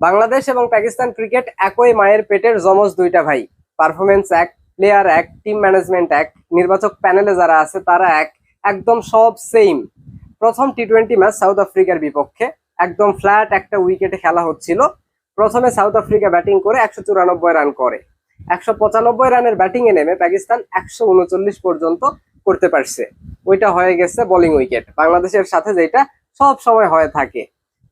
বাংলাদেশ এবং পাকিস্তান ক্রিকেট একই মায়ের পেটের জমজ দুইটা ভাই। পারফরমেন্স এক প্লেয়ার এক টিম ম্যানেজমেন্ট এক নির্বাচক প্যানেলে যারা আছে, তারা এক, একদম সব সেম প্রথম টি টোয়েন্টি ম্যাচ সাউথ আফ্রিকার বিপক্ষে। একদম ফ্ল্যাট একটা উইকেটে খেলা হচ্ছিল। প্রথমে সাউথ আফ্রিকা ব্যাটিং করে একশো চুরানব্বই রান করে। একশো পঁচানব্বই রানের ব্যাটিংয়ে নেমে পাকিস্তান একশো উনচল্লিশ পর্যন্ত করতে পারছে। ওইটা হয়ে গেছে বোলিং উইকেট বাংলাদেশের সাথে যেটা সব সময় হয়ে থাকে।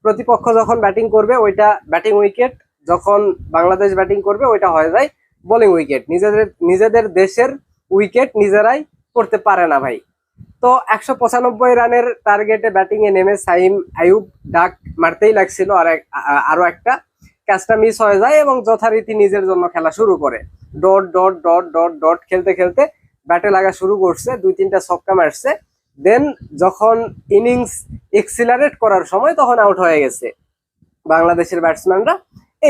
প্রতিপক্ষ যখন ব্যাটিং করবে, ওইটা ব্যাটিং উইকেট, যখন বাংলাদেশ ব্যাটিং করবে, ওইটা হয়ে যায় বোলিং উইকেট। নিজেদের নিজেদের দেশের উইকেট নিজেরাই করতে পারে না ভাই। তো একশো পঁচানব্বই রানের টার্গেটে ব্যাটিংয়ে নেমে সাইম আয়ুব ডাক মারতেই লাগছিল আর এক- আ- আরও একটা। ক্যাচটা মিস হয়ে যায় এবং যথারীতি নিজের জন্য খেলা শুরু করে। Dot dot dot dot dot খেলতে খেলতে ব্যাটে লাগা শুরু করছে দুই তিনটা ছক্কা মারছে। দেন যখন ইনিংস এক্সিলারেট করার সময় তখন আউট হয়ে গেছে। বাংলাদেশের ব্যাটসম্যানরা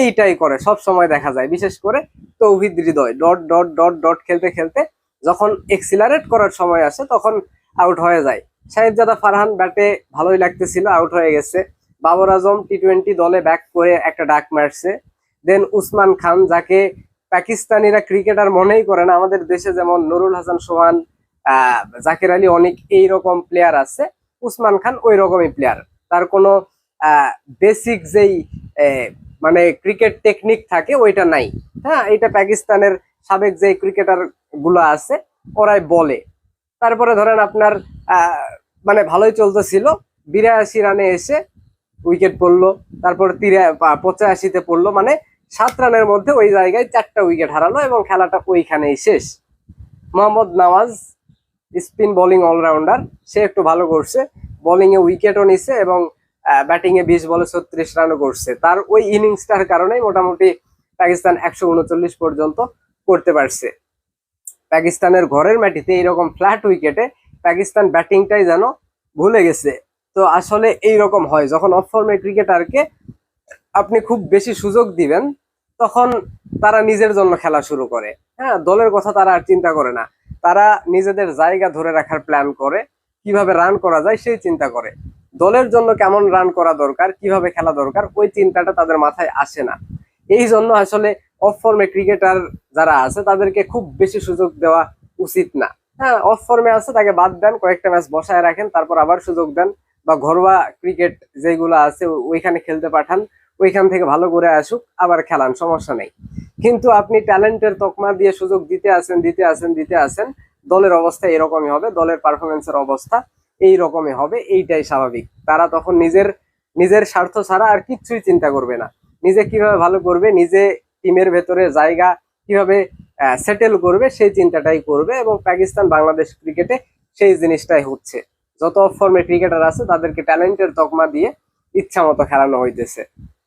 এইটাই করে, সব সময় দেখা যায়। বিশেষ করে Towhid Hridoy dot dot dot dot খেলতে খেলতে যখন এক্সিলারেট করার সময় আসে তখন আউট হয়ে যায়। সাহেবজাদা ফারহান ব্যাটে ভালোই লাগতেছিল আউট হয়ে গেছে। বাবর আজম টি টোয়েন্টি দলে ব্যাক করে একটা ডাক মারছে। দেন উসমান খান, যাকে পাকিস্তানিরা ক্রিকেটার মনেই করে না, আমাদের দেশে যেমন নুরুল হাসান সোহান জাকির আলী অনেক এইরকম প্লেয়ার আছে, উসমান খান ওই রকমই প্লেয়ার তার কোনো বেসিক যেই মানে ক্রিকেট টেকনিক থাকে ওইটা নাই। হ্যাঁ এটা পাকিস্তানের সাবেক যে ক্রিকেটারগুলো আছে, ওরাই বলে। তারপরে ধরেন আপনার মানে ভালোই চলতেছিল, বিরাশি রানে এসে উইকেট পড়ল, তারপর তিরা পঁচাশিতে পড়ল মানে সাত রানের মধ্যে ওই জায়গায় চারটা উইকেট হারালো এবং খেলাটা ওইখানেই শেষ। Mohammad Nawaz spin bowling allrounder, সে একটু ভালো করছে। বোলিং এ উইকেটও নিছে এবং ব্যাটিং এ বিশ বলে ছত্রিশ রানও করছে। তার ওই ইনিংসটার কারণেই মোটামুটি পাকিস্তান একশো উনচল্লিশ পর্যন্ত করতে পারছে। পাকিস্তানের ঘরের মাটিতে এইরকম ফ্ল্যাট উইকেটে পাকিস্তান ব্যাটিংটাই যেন ভুলে গেছে। তো আসলে এই রকম হয়, যখন অফ ফর্মের ক্রিকেটারকে আপনি খুব বেশি সুযোগ দিবেন, তখন তারা নিজের জন্য খেলা শুরু করে। হ্যাঁ দলের কথা তারা আর চিন্তা করে না। তারা নিজেদের জায়গা ধরে রাখার প্ল্যান করে, কীভাবে রান করা যায় সেই চিন্তা করে। দলের জন্য কেমন রান করা দরকার, কীভাবে খেলা দরকার, ওই চিন্তাটা তাদের মাথায় আসে না। এই জন্য আসলে অফ ফর্মে ক্রিকেটার যারা আছে, তাদেরকে খুব বেশি সুযোগ দেওয়া উচিত না। হ্যাঁ অফ ফর্মে আছে, তাকে বাদ দেন, কয়েকটা ম্যাচ বসায় রাখেন, তারপর আবার সুযোগ দেন বা ঘরোয়া ক্রিকেট যেগুলো আছে, ওইখানে খেলতে পাঠান, ওইখান থেকে ভালো করে আসুক, আবার খেলান, সমস্যা নেই। কিন্তু আপনি ট্যালেন্টের তকমা দিয়ে সুযোগ দিতে আছেন দিতে আছেন দিতে আছেন দলের অবস্থা এরকমই হবে, দলের পারফরমেন্সের অবস্থা এই রকমই হবে, এইটাই স্বাভাবিক। তারা তখন নিজের নিজের স্বার্থ ছাড়া আর কিচ্ছুই চিন্তা করবে না। নিজে কীভাবে ভালো করবে, নিজে টিমের ভেতরে জায়গা কীভাবে সেটেল করবে, সেই চিন্তাটাই করবে এবং পাকিস্তান বাংলাদেশ ক্রিকেটে সেই জিনিসটাই হচ্ছে। যত ফর্মে ক্রিকেটার আছে, তাদেরকে ট্যালেন্টের তকমা দিয়ে ইচ্ছা মতো খেলানো হইতেছে।